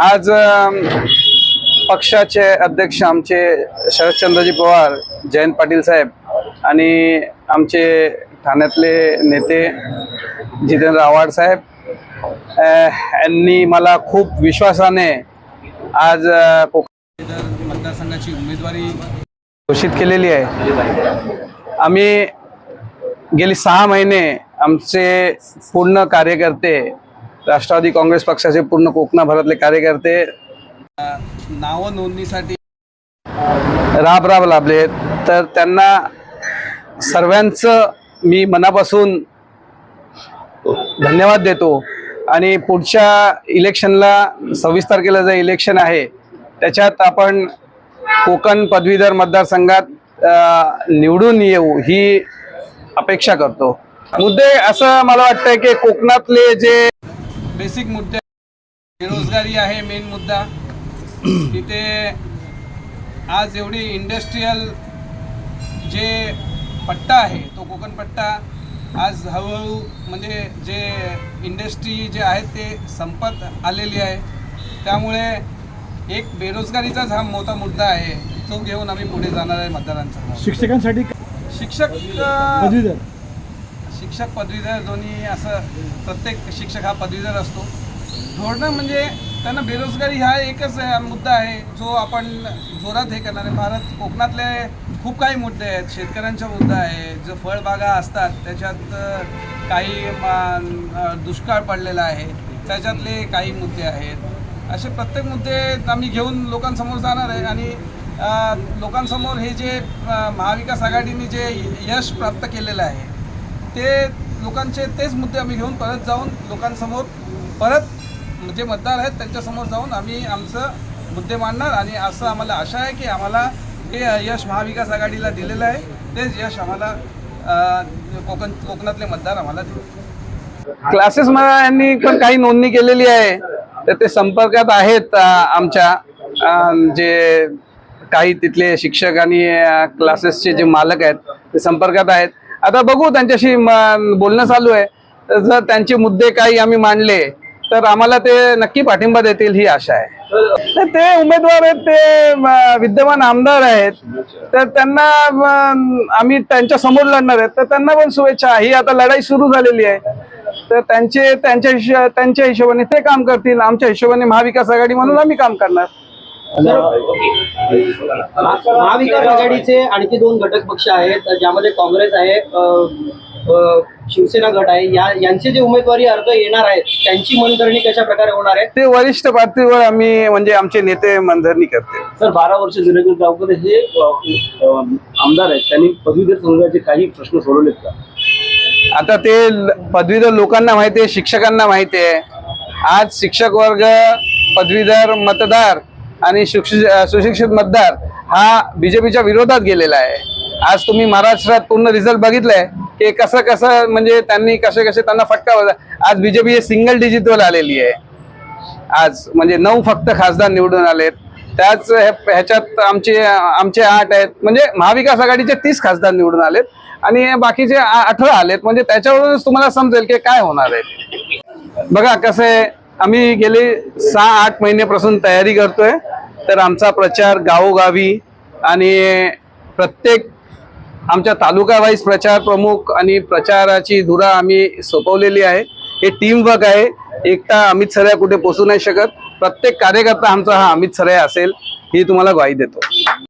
आज पक्षाचे अध्यक्ष आमचे शरदचंद्रजी पवार जयंत पाटील साहेब आणि आमचे ठाण्यातले नेते जितेंद्र आव्हाड साहेब यांनी मला खूप विश्वासाने आज मतदारसंघाची उमेदवारी घोषित केलेली आहे. आम्ही गेली सहा महिने आमचे पूर्ण कार्यकर्ते राष्ट्रवादी काँग्रेस पक्षाचे पूर्ण कोकणाभरातले कार्यकर्ते नाव नोंदणीसाठी राब राब लाभले. तर त्यांना सर्वांचं मी मनापासून धन्यवाद देतो. आणि पुढच्या इलेक्शनला सव्वीस तारखेला जे इलेक्शन आहे त्याच्यात आपण कोकण पदवीधर मतदारसंघात निवडून येऊ ही अपेक्षा करतो. मुद्दे असं मला वाटतं की कोकणातले जे बेसिक मुद्दे. बेरोजगारी आहे मेन मुद्दा. तिथे आज एवढी इंडस्ट्रीयल जे पट्टा आहे तो कोकण पट्टा आज हळूहळू म्हणजे जे इंडस्ट्री जे आहेत ते संपत आलेली आहे. त्यामुळे एक बेरोजगारीचाच हा मोठा मुद्दा आहे तो घेऊन आम्ही पुढे जाणार आहे मतदारांचा शिक्षकांसाठी शिक्षक शिक्षक पदवीधर दोन्ही असं प्रत्येक शिक्षक हा पदवीधर असतो. धोरणं म्हणजे त्यांना बेरोजगारी हा एकच मुद्दा आहे. जो आपण जोरात हे करणार आहे. भारत कोकणातले खूप काही मुद्दे आहेत. शेतकऱ्यांचा मुद्दा आहे. जो फळबागा असतात त्याच्यात काही दुष्काळ पडलेला आहे. त्याच्यातले काही मुद्दे आहेत. असे प्रत्येक मुद्दे आम्ही घेऊन लोकांसमोर जाणार आहे आणि लोकांसमोर हे जे महाविकास आघाडीने जे यश प्राप्त केलेलं आहे ते लोकांचे तेच मुद्दे आम्ही घेऊन परत जाऊन लोकांसमोर परत जे मतदार आहेत त्यांच्यासमोर जाऊन आम्ही आमचं मुद्दे मांडणार आणि असं आम्हाला आशा आहे की आम्हाला हे यश महाविकास आघाडीला दिलेलं आहे. तेच यश आम्हाला कोकण कोकणातले मतदार आम्हाला देतील. क्लासेस यांनी पण काही नोंदणी केलेली आहे. तर ते संपर्कात आहेत आमच्या जे काही तिथले शिक्षक आणि क्लासेसचे जे मालक आहेत ते संपर्कात आहेत. आता बघू त्यांच्याशी बोलणं चालू आहे. जर त्यांचे मुद्दे काही आम्ही मांडले तर आम्हाला ते नक्की पाठिंबा देतील ही आशा आहे. तर ते उमेदवार आहेत ते विद्यमान आमदार आहेत. तर त्यांना आम्ही त्यांच्यासमोर लढणार आहेत. तर त्यांना पण शुभेच्छा. ही आता लढाई सुरू झालेली आहे. तर त्यांचे त्यांच्या हिशो त्यांच्या हिशोबाने ते काम करतील. आमच्या हिशोबाने महाविकास आघाडी म्हणून आम्ही काम करणार. महाविकास आघाडीचे आणखी दोन घटक पक्ष आहेत ज्यामध्ये काँग्रेस आहे शिवसेना गट आहे. या यांचे जे उमेदवारी अर्ज येणार आहेत त्यांची मनधरणी कशा प्रकारे होणार आहे? ते वरिष्ठ पातळीवर आम्ही म्हणजे आमचे नेते मनधरणी करते. सर बारा वर्ष दिनकर गावकर हे आमदार आहेत. त्यांनी पदवीधर संघाचे काही प्रश्न सोडवलेत का? आता ते ल- पदवीधर लोकांना माहिती आहे शिक्षकांना माहिती आहे. आज शिक्षक वर्ग पदवीधर मतदार आणि सुशिक्षित मतदार हा बीजेपीच्या विरोधात गेलेला आहे. आज तुम्ही महाराष्ट्रात पूर्ण रिझल्ट बघितलाय की कसं कसं म्हणजे त्यांनी कसे कसे त्यांना फटका बसला. आज बीजेपी सिंगल डिजिटवर आलेली आहे. आज म्हणजे नऊ फक्त खासदार निवडून आलेत. त्याच ह्या- ह्याच्यात आमचे आमचे आठ आहेत. म्हणजे महाविकास आघाडीचे तीस खासदार निवडून आलेत. आणि बाकीचे अठरा आलेत. म्हणजे त्याच्यावरूनच तुम्हाला समजेल की काय होणार आहे. बघा कसं आहे आम्ही गेले सहा आठ महिन्यापासून तयारी करतोय. तर आमचा प्रचार गावोगावी आणि प्रत्येक आमच्या तालुका वाईज प्रचार प्रमुख आणि प्रचाराची धुरा आम्ही सोपवलेली आहे. हे टीम वर्क आहे. एकटा अमित सराय कुठे पोचू नाही शकत. प्रत्येक कार्यकर्ता आमचा हा अमित सराय असेल ही तुम्हाला ग्वाही देतो.